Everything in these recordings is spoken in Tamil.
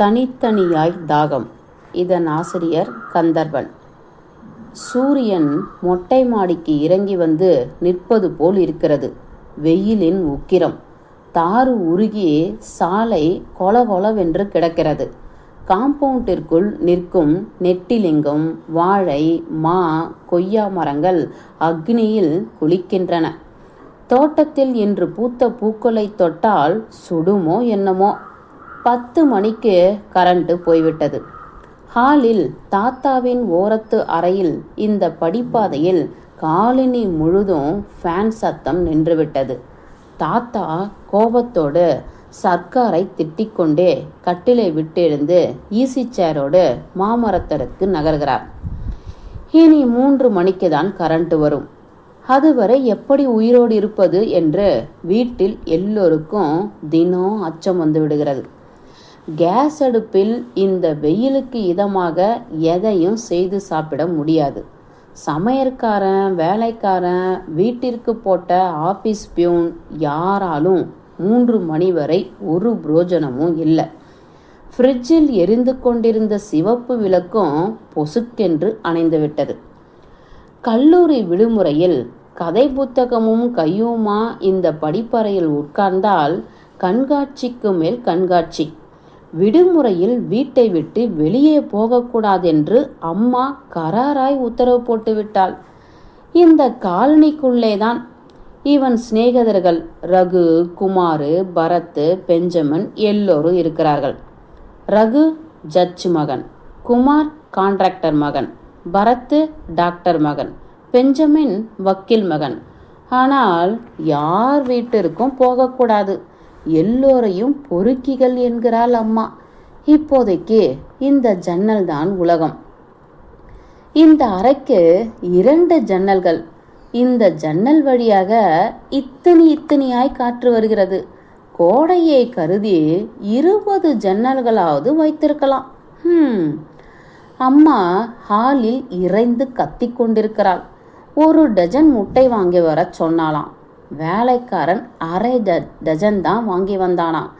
தனித்தனியாய் தாகம். இதன் ஆசிரியர் கந்தர்வன். சூரியன் மொட்டை மாடிக்கு இறங்கி வந்து நிற்பது போல் இருக்கிறது. வெயிலின் உக்கிரம். தாறு உருகி சாலை கொலகொலவென்று கிடக்கிறது. காம்பவுண்டிற்குள் நிற்கும் நெட்டிலிங்கம் வாழை மா கொய்யா மரங்கள் அக்னியில் குளிக்கின்றன. தோட்டத்தில் இன்று பூத்த பூக்களை தொட்டால் சுடுமோ என்னமோ. பத்து மணிக்கு கரண்ட்டு போய்விட்டது. ஹாலில் தாத்தாவின் ஓரத்து அறையில் இந்த படிப்பாதையில் காலினி முழுதும் ஃபேன் சத்தம் நின்றுவிட்டது. தாத்தா கோபத்தோடு சர்க்காரை திட்டிக்கொண்டே கட்டிலை விட்டெழுந்து ஈசி சேரோடு மாமரத்தருக்கு நகர்கிறார். இனி மூன்று மணிக்கு தான் கரண்ட் வரும். அதுவரை எப்படி உயிரோடு இருப்பது என்று வீட்டில் எல்லோருக்கும் தினம் அச்சம் வந்து விடுகிறது. கேஸ் அடுப்பில் இந்த வெயிலுக்கு இதமாக எதையும் செய்து சாப்பிட முடியாது. சமையற்காரன் வேலைக்காரன் வீட்டிற்கு போட்ட ஆபீஸ் பியூன் யாராலும் மூன்று மணி வரை ஒரு புரோஜனமும் இல்லை. ஃப்ரிட்ஜில் எரிந்து கொண்டிருந்த சிவப்பு விளக்கும் பொசுக்கென்று அணைந்துவிட்டது கல்லூரி விடுமுறையில் கதை புத்தகமும் கையுமா இந்த படிப்பறையில் உட்கார்ந்தால் கண்காட்சிக்கு மேல் கண்காட்சி. விடுமுறையில் வீட்டை விட்டு வெளியே போகக்கூடாதென்று அம்மா கராராய் உத்தரவு போட்டுவிட்டாள் இந்த இந்த காலனிக்குள்ளேதான் இவன் சிநேகிதர்கள் ரகு குமாரு பரத் பெஞ்சமின் எல்லோரும் இருக்கிறார்கள். ரகு ஜட்ஜ் மகன். குமார் கான்ட்ராக்டர் மகன். பரத் டாக்டர் மகன். பெஞ்சமின் வக்கீல் மகன். ஆனால் யார் வீட்டிற்கும் போகக்கூடாது. எல்லோரையும் பொறுக்கிகள் என்கிறாள் அம்மா. இப்போதைக்கு இந்த ஜன்னல் தான் உலகம். இந்த அறைக்கு இரண்டு ஜன்னல்கள். இந்த ஜன்னல் வழியாக இத்தனி இத்தனியாய் காற்று வருகிறது. கோடையை கருதி இருபது ஜன்னல்களாவது வைத்திருக்கலாம். ஹம். அம்மா ஹாலில் இறைந்து கத்திக் கொண்டிருக்கிறாள். ஒரு டஜன் முட்டை வாங்கி வர சொன்னாலாம் வேலைக்காரன் அரை ட டஜன் தான் வாங்கி வந்தானாம்.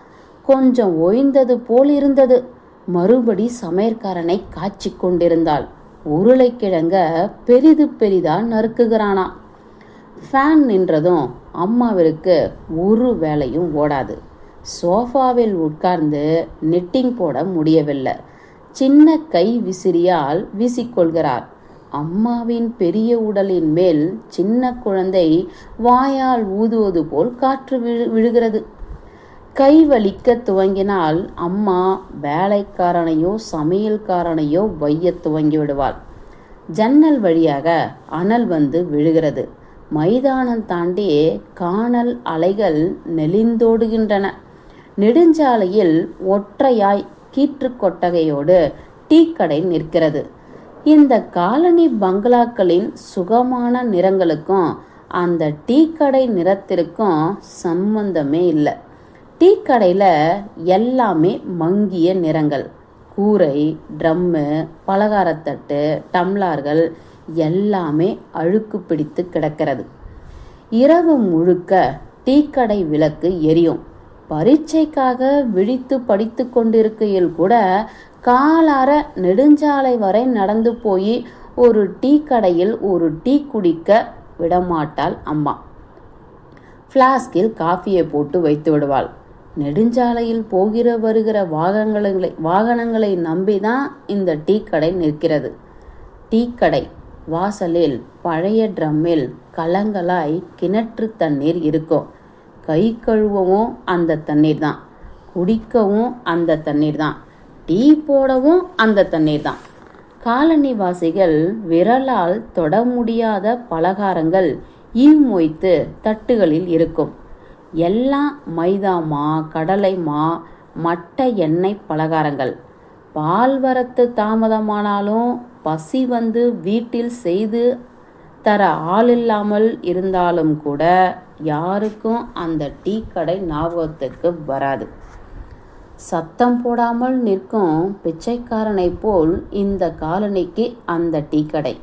கொஞ்சம் ஓய்ந்தது போல் இருந்தது. மறுபடி சமையற்காரனை காய்ச்சி கொண்டிருந்தாள். உருளைக்கிழங்க பெரிது பெரிதா நறுக்குகிறானா ஃபேன் நின்றதும் அம்மாவிற்கு ஒரு வேலையும் ஓடாது. சோஃபாவில் உட்கார்ந்து நெட்டிங் போட முடியவில்லை. சின்ன கை விசிறியால் வீசிக்கொள்கிறார் அம்மாவின் பெரிய உடலின் மேல் சின்ன குழந்தை வாயால் ஊதுவது போல் காற்று விழு விழுகிறது. கை வலிக்க துவங்கினால் அம்மா வேலைக்காரனையோ சமையல்காரனையோ வைய துவங்கி விடுவாள். ஜன்னல் வழியாக அனல் வந்து விழுகிறது. மைதானம் தாண்டி காணல் அலைகள் நெளிந்தோடுகின்றன. நெடுஞ்சாலையில் ஒற்றையாய் கீற்று கொட்டகையோடு டீ கடை நிற்கிறது. இந்த காலனி பங்களாக்களின் சுகமான நிறங்களுக்கும் அந்த டீ கடை நிறத்திற்கும் சம்பந்தமே இல்லை. டீ கடையில் எல்லாமே மங்கிய நிறங்கள். கூரை ட்ரம்மு பலகாரத்தட்டு டம்ளார்கள் எல்லாமே அழுக்கு பிடித்து கிடக்கிறது. இரவு முழுக்க டீக்கடை விளக்கு எரியும். பரீட்சைக்காக விழித்து படித்து கொண்டிருக்கையில் கூட காலார நெடுஞ்சாலை வரை நடந்து போய் ஒரு டீ கடையில் ஒரு டீ குடிக்க விடமாட்டாள் அம்மா. ஃப்ளாஸ்கில் காஃபியை போட்டு வைத்து விடுவாள். நெடுஞ்சாலையில் போகிற வருகிற வாகனங்களை வாகனங்களை நம்பி தான் இந்த டீ கடை நிற்கிறது. டீ கடை வாசலில் பழைய ட்ரம்மில் கலங்களாய் கிணற்று தண்ணீர் இருக்கும். கை கழுவவும் அந்த தண்ணீர் தான். குடிக்கவும் அந்த தண்ணீர் தான். டீ போடவும் அந்த தண்ணீர் தான். காலனிவாசிகள் விரலால் தொட முடியாத பலகாரங்கள் ஈ மொய்த்து தட்டுகளில் இருக்கும். எல்லாம் மைதா மா கடலை மா மட்ட எண்ணெய் பலகாரங்கள். பால் வரத்து தாமதமானாலும் பசி வந்து வீட்டில் செய்து தர ஆள் இல்லாமல் இருந்தாலும் கூட யாருக்கும் அந்த டீ கடை ஞாபகத்துக்கு வராது. சத்தம் போடாமல் நிற்கும் பிச்சைக்காரனைப் போல் இந்த காலனிக்கு அந்த டீ கடை.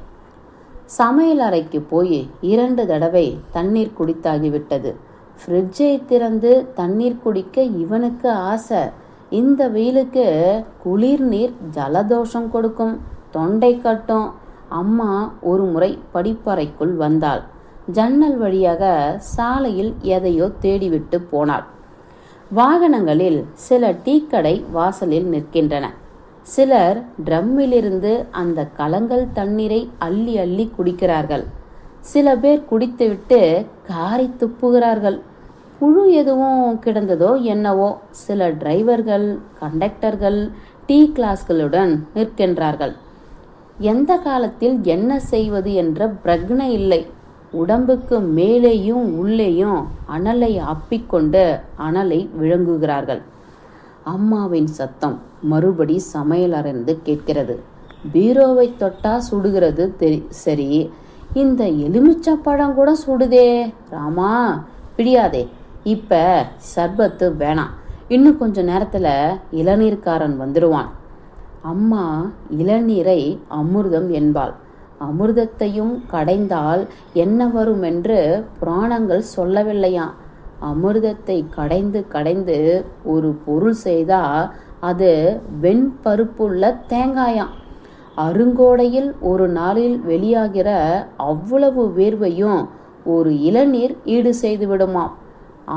சமையல் அறைக்கு போய் இரண்டு தடவை தண்ணீர் குடித்தாகிவிட்டது. ஃப்ரிட்ஜை திறந்து தண்ணீர் குடிக்க இவனுக்கு ஆசை. இந்த வெயிலுக்கு குளிர் நீர் ஜலதோஷம் கொடுக்கும். தொண்டை கட்டும். அம்மா ஒரு முறை படிப்பறைக்குள் வந்தாள். ஜன்னல் வழியாக சாலையில் எதையோ தேடிவிட்டு போனாள். வாகனங்களில் சில டீக்கடை வாசலில் நிற்கின்றன. சிலர் ட்ரம்மிலிருந்து அந்த கலங்கள் தண்ணீரை அள்ளி அள்ளி குடிக்கிறார்கள். சில பேர் குடித்துவிட்டு காரி துப்புகிறார்கள். புழு எதுவும் கிடந்ததோ என்னவோ சில டிரைவர்கள் கண்டக்டர்கள் டீ கிளாஸ்களுடன் நிற்கின்றார்கள். எந்த காலத்தில் என்ன செய்வது என்ற பிரக்னை இல்லை. உடம்புக்கு மேலேயும் உள்ளேயும் அனலை அப்பிக்கொண்டு அனலை விழுங்குகிறார்கள். அம்மாவின் சத்தம் மறுபடி சமையலறைந்து கேட்கிறது. பீரோவை தொட்டா சுடுகிறது தெரி சரி. இந்த எலுமிச்சப்பழம் கூட சுடுதே. ராமா பிடியாதே. இப்ப சர்பத்து வேணாம். இன்னும் கொஞ்ச நேரத்துல இளநீர்காரன் வந்துடுவான் அம்மா இளநீரை அமிர்தம் என்பாள். அமிர்தத்தையும் கடைந்தால் என்ன வரும் என்று புராணங்கள் சொல்லவில்லையாம் அமிர்தத்தை கடைந்து கடைந்து ஒரு பொருள் செய்தா அது வெண்பருப்புள்ள தேங்காயாம் அருங்கோடையில் ஒரு நாளில் வெளியாகிற அவ்வளவு வேர்வையும் ஒரு இளநீர் ஈடு செய்து விடுமாம்.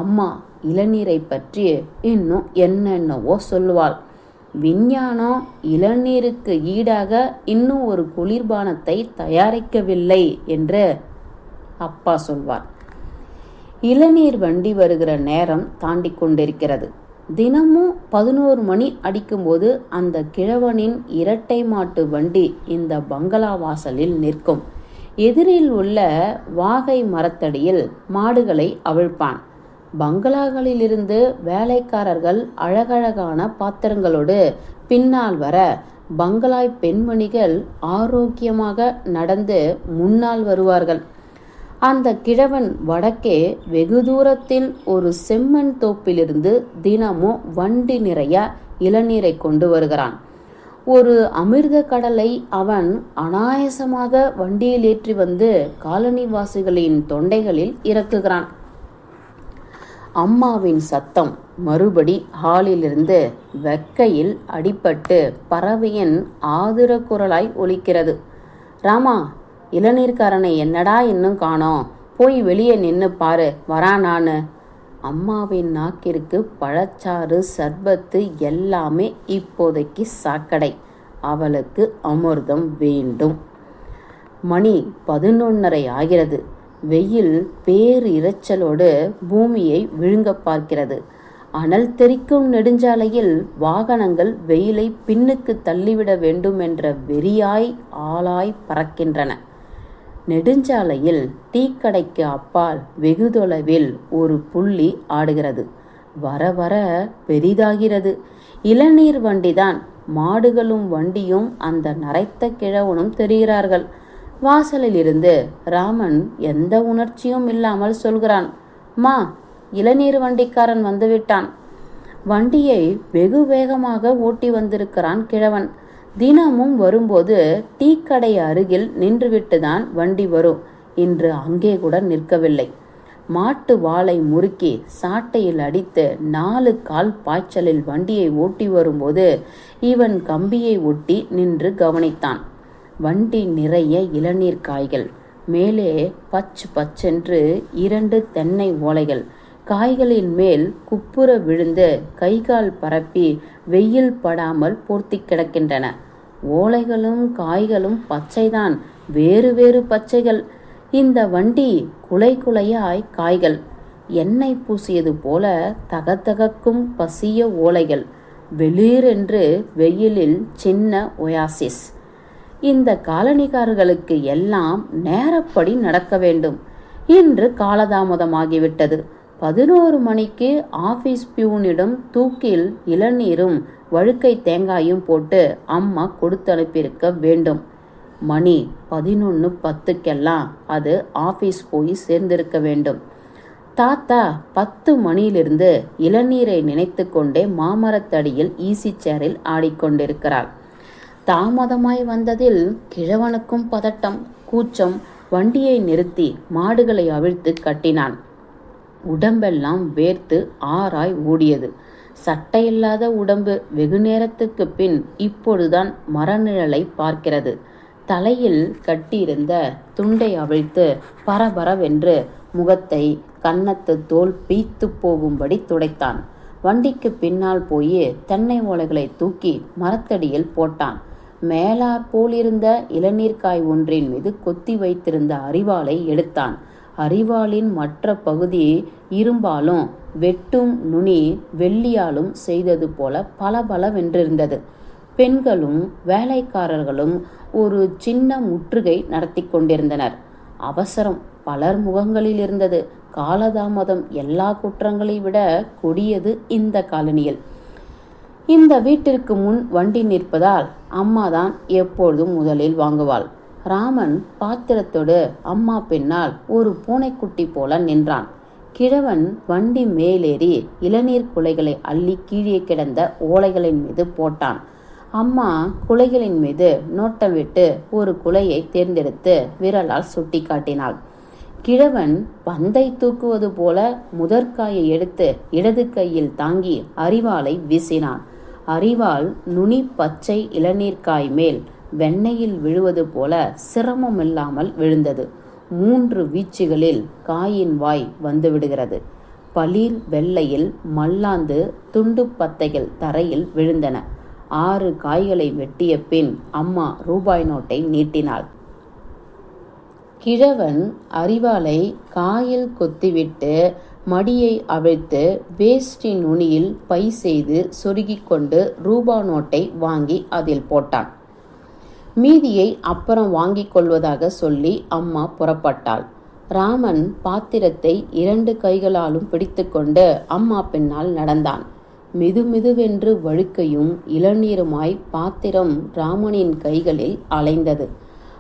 அம்மா இளநீரை பற்றி இன்னும் என்னென்னவோ சொல்லுவாள். விஞ்ஞானம் இளநீருக்கு ஈடாக இன்னும் ஒரு குளிர்பானத்தை தயாரிக்கவில்லை என்று அப்பா சொல்வார். இளநீர் வண்டி வருகிற நேரம் தாண்டி கொண்டிருக்கிறது. தினமும் பதினோரு மணி அடிக்கும்போது அந்த கிழவனின் இரட்டை மாட்டு வண்டி இந்த பங்களா வாசலில் நிற்கும். எதிரில் உள்ள வாகை மரத்தடியில் மாடுகளை அவிழ்ப்பான். பங்களாகளிலிருந்து வேலைக்காரர்கள் அழகழகான பாத்திரங்களோடு பின்னால் வர பங்களாய் பெண்மணிகள் ஆரோக்கியமாக நடந்து முன்னால் வருவார்கள். அந்த கிழவன் வடக்கே வெகு தூரத்தில் ஒரு செம்மண் தோப்பிலிருந்து தினமும் வண்டி நிறைய இளநீரை கொண்டு வருகிறான். ஒரு அமிர்த கடலை அவன் அனாயசமாக வண்டியில் ஏற்றி வந்து காலனிவாசிகளின் தொண்டைகளில் இறக்குகிறான். அம்மாவின் சத்தம் மறுபடி ஹாலிலிருந்து வெக்கையில் அடிபட்டு பறவையின் ஆதுர குரலாய் ஒலிக்கிறது. ராமா இளநீர்காரனை என்னடா இன்னும் காணோம்? போய் வெளியே நின்று பாரு. வரா நான். அம்மாவின் நாக்கிற்கு பழச்சாறு சர்பத்து எல்லாமே இப்போதைக்கு சாக்கடை. அவளுக்கு அமிர்தம் வேண்டும். மணி பதினொன்னரை ஆகிறது. வெயில் பேர் இரைச்சலோடு பூமியை விழுங்க பார்க்கிறது. அனல் தெறிக்கும் நெடுஞ்சாலையில் வாகனங்கள் வெயிலை பின்னுக்கு தள்ளிவிட வேண்டும் என்ற வெறியாய் ஆளாய் பறக்கின்றன. நெடுஞ்சாலையில் டீக்கடைக்கு அப்பால் வெகு தொலைவில் ஒரு புள்ளி ஆடுகிறது. வர வர பெரிதாகிறது. இளநீர் வண்டிதான். மாடுகளும் வண்டியும் அந்த நரைத்த கிழவனும் தெரிகிறார்கள். வாசலில் இருந்து ராமன் எந்த உணர்ச்சியும் இல்லாமல் சொல்கிறான் மா இளநீர் வண்டிக்காரன் வந்துவிட்டான். வண்டியை வெகு வேகமாக ஓட்டி வந்திருக்கிறான் கிழவன். தினமும் வரும்போது டீ கடை அருகில் நின்றுவிட்டுதான் வண்டி வரும். இன்று அங்கே கூட நிற்கவில்லை. மாட்டு வாளை முறுக்கி சாட்டையில் அடித்து நாலு கால் பாய்ச்சலில் வண்டியை ஓட்டி வரும்போது இவன் கம்பியை ஒட்டி நின்று கவனித்தான். வண்டி நிறைய இளநீர் காய்கள். மேலே பச்சு பச்சென்று இரண்டு தென்னை ஓலைகள். காய்களின் மேல் குப்புற விழுந்து கைகால் பரப்பி வெயில் படாமல் போர்த்தி கிடக்கின்றன. ஓலைகளும் காய்களும் பச்சைதான். வேறு வேறு பச்சைகள். இந்த வண்டி குலை குலையாய் காய்கள். எண்ணெய் பூசியது போல தகத்தகக்கும் பசிய ஓலைகள். வெளிரென்று வெயிலில் சின்ன ஒயாசிஸ். இந்த காலனிக்காரர்களுக்கு எல்லாம் நேரப்படி நடக்க வேண்டும். இன்று காலதாமதமாகிவிட்டது. பதினோரு மணிக்கு ஆபீஸ் பியூனிடம் தூக்கில் இளநீரும் வழுக்கை தேங்காயும் போட்டு அம்மா கொடுத்து அனுப்பியிருக்க வேண்டும். மணி பதினொன்று பத்துக்கெல்லாம் அது ஆபீஸ் போய் சேர்ந்திருக்க வேண்டும். தாத்தா பத்து மணியிலிருந்து இளநீரை நினைத்து கொண்டே மாமரத்தடியில் ஈசி சேரில் ஆடிக்கொண்டிருக்கிறாள். தாமதமாய் வந்ததில் கிழவனுக்கும் பதட்டம் கூச்சம் வண்டியை நிறுத்தி மாடுகளை அவிழ்த்து கட்டினான். உடம்பெல்லாம் வேர்த்து ஆறாய் ஓடியது. சட்டையில்லாத உடம்பு வெகு நேரத்துக்கு பின் இப்பொழுதுதான் மரநிழலை பார்க்கிறது. தலையில் கட்டியிருந்த துண்டை அவிழ்த்து பரபரவென்று முகத்தை கன்னத்து தோல் பீத்து போகும்படி துடைத்தான். வண்டிக்கு பின்னால் போய் தென்னை ஓலைகளை தூக்கி மரத்தடியில் போட்டான். மேலா போலிருந்த இளநீர்க்காய் ஒன்றின் மீது கொத்தி வைத்திருந்த அரிவாளை எடுத்தான். அரிவாளின் மற்ற பகுதி இரும்பாலும் வெட்டும் நுனி வெள்ளியாலும் செய்தது போல பளபளவென்றிருந்தது. பெண்களும் வேலைக்காரர்களும் ஒரு சின்ன முற்றுகை நடத்தி கொண்டிருந்தனர். அவசரம் பலர் முகங்களில் இருந்தது காலதாமதம் எல்லா குற்றங்களை விட கொடியது இந்த காலனியில். இந்த வீட்டிற்கு முன் வண்டி நிற்பதால் அம்மா தான் எப்பொழுதும் முதலில் வாங்குவாள். ராமன் பாத்திரத்தோடு அம்மா பின்னால் ஒரு பூனைக்குட்டி போல நின்றான். கிழவன் வண்டி மேலேறி இளநீர் குலைகளை அள்ளி கீழே கிடந்த ஓலைகளின் மீது போட்டான். அம்மா குலைகளின் மீது நோட்டம் விட்டு ஒரு குலையை தேர்ந்தெடுத்து விரலால் சுட்டி காட்டினாள். கிழவன் பந்தை தூக்குவது போல முதற்காயை எடுத்து இடது கையில் தாங்கி அரிவாளை வீசினான். அறிவால் நுனி பச்சை இளநீர்க்காய் மேல் வெண்ணெயில் விழுவது போல சிரமமில்லாமல் விழுந்தது. மூன்று வீச்சுகளில் காயின் வாய் வந்துவிடுகிறது. பளிர் வெள்ளையில் மல்லாந்து துண்டு பத்தைகள் தரையில் விழுந்தன. ஆறு காய்களை வெட்டிய பின் அம்மா ரூபாய் நோட்டை நீட்டினாள். கிழவன் அரிவாளை காயில் கொத்திவிட்டு மடியை அவிழ்த்து வேஷ்டி நுனியில் பை செய்து சொருகிக் கொண்டு ரூபா நோட்டை வாங்கி அதில் போட்டான். மீதியை அப்புறம் வாங்கிக் கொள்வதாக சொல்லி அம்மா புறப்பட்டாள். ராமன் பாத்திரத்தை இரண்டு கைகளாலும் பிடித்துக்கொண்டு அம்மா பின்னால் நடந்தான். மெதுமெதுவென்று வழுக்கையும் இளநீருமாய் பாத்திரம் ராமனின் கைகளில் அலைந்தது.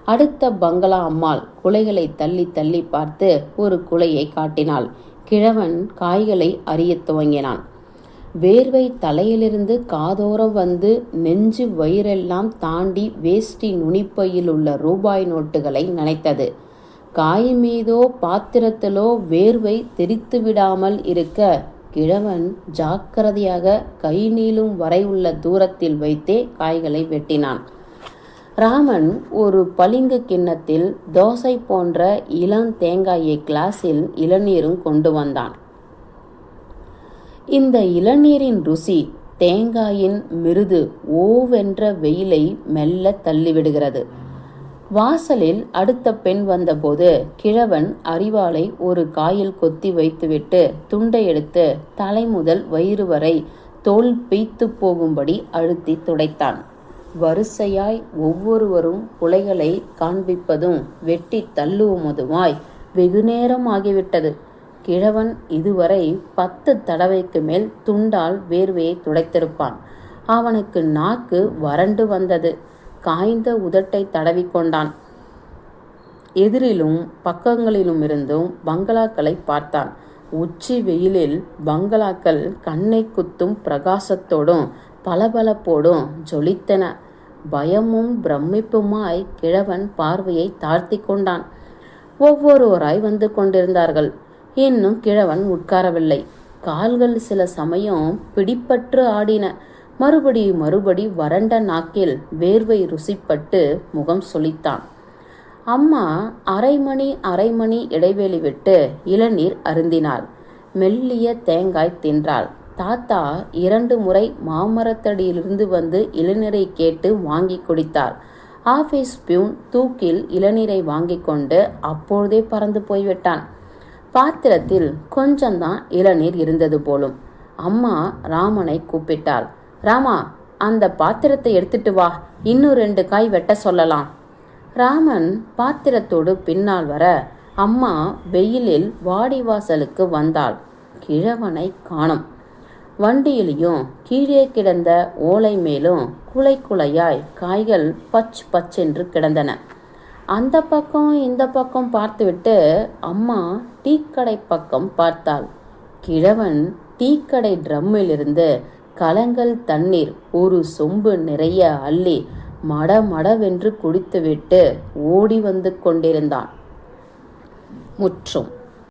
அடுத்த பங்களா அம்மாள் குலைகளை தள்ளி தள்ளி பார்த்து ஒரு குலையை காட்டினாள். கிழவன் காய்களை அறியத் துவங்கினான். வேர்வை தலையிலிருந்து காதோரம் வந்து நெஞ்சு வயிறெல்லாம் தாண்டி வேஷ்டி நுனிப்பையில் உள்ள ரூபாய் நோட்டுகளை நினைத்தது. காய் மீதோ பாத்திரத்திலோ வேர்வை தெரித்து விடாமல் இருக்க கிழவன் ஜாக்கிரதையாக கை நீளும் வரை உள்ள தூரத்தில் வைத்தே காய்களை வெட்டினான். ராமன் ஒரு பளிங்கு கிண்ணத்தில் தோசை போன்ற இளம் தேங்காயை கிளாஸில் இளநீரும் கொண்டு வந்தான். இந்த இளநீரின் ருசி தேங்காயின் மிருது ஓவென்ற வெயிலை மெல்ல தள்ளிவிடுகிறது. வாசலில் அடுத்த பெண் வந்தபோது கிழவன் அரிவாளை ஒரு காயில் கொத்தி வைத்துவிட்டு துண்டை எடுத்து தலை முதல் வயிறு வரை தோல் பீய்த்து போகும்படி அழுத்தி துடைத்தான். வரிசையாய் ஒவ்வொருவரும் குலைகளை காண்பிப்பதும் வெட்டி தள்ளுவதுமாய் வெகுநேரம் ஆகிவிட்டது. கிழவன் இதுவரை பத்து தடவைக்கு மேல் துண்டால் வேர்வையை துடைத்திருப்பான். அவனுக்கு நாக்கு வறண்டு வந்தது. காய்ந்த உதட்டை தடவிக்கொண்டான் எதிரிலும் பக்கங்களிலும் இருந்தும் பங்களாக்களை பார்த்தான். உச்சி வெயிலில் பங்களாக்கள் கண்ணை குத்தும் பிரகாசத்தோடும் பளபளப்போடும் ஜொலித்தன. பயமும் பிரமிப்புமாய் கிழவன் பார்வையை தாழ்த்தி கொண்டான். ஒவ்வொருவராய் வந்து கொண்டிருந்தார்கள். இன்னும் கிழவன் உட்காரவில்லை. கால்கள் சில சமயம் பிடிப்பற்று ஆடின. மறுபடி மறுபடி வறண்ட நாக்கில் வேர்வை ருசிப்பட்டு முகம் சொலித்தான். அம்மா அரை மணி அரை மணி இடைவெளி விட்டு இளநீர் அருந்தினாள். மெல்லிய தேங்காய் தின்றாள். தாத்தா இரண்டு முறை மாமரத்தடியிலிருந்து வந்து இளநீரை கேட்டு வாங்கி குடித்தார். ஆஃபீஸ் பியூன் தூக்கில் இளநீரை வாங்கி கொண்டு அப்பொழுதே பறந்து போய்விட்டான். பாத்திரத்தில் கொஞ்சம்தான் இளநீர் இருந்தது போலும். அம்மா ராமனை கூப்பிட்டாள். ராமா அந்த பாத்திரத்தை எடுத்துட்டு வா. இன்னும் ரெண்டு காய் வெட்ட சொல்லலாம். ராமன் பாத்திரத்தோடு பின்னால் வர அம்மா வெயிலில் வாடிவாசலுக்கு வந்தாள். கிழவனை காணும். வண்டியிலையும் கீழே கிடந்த ஓலை மேலும் குலை குலையாய் காய்கள் பச் பச்சென்று கிடந்தன. அந்த பக்கம் இந்த பக்கம் பார்த்துவிட்டு அம்மா டீக்கடை பக்கம் பார்த்தாள். கிழவன் டீக்கடை ட்ரம்மிலிருந்து கலங்கள் தண்ணீர் ஒரு சொம்பு நிறைய அள்ளி மட மடவென்று குடித்துவிட்டு ஓடி வந்து கொண்டிருந்தான். முற்றும்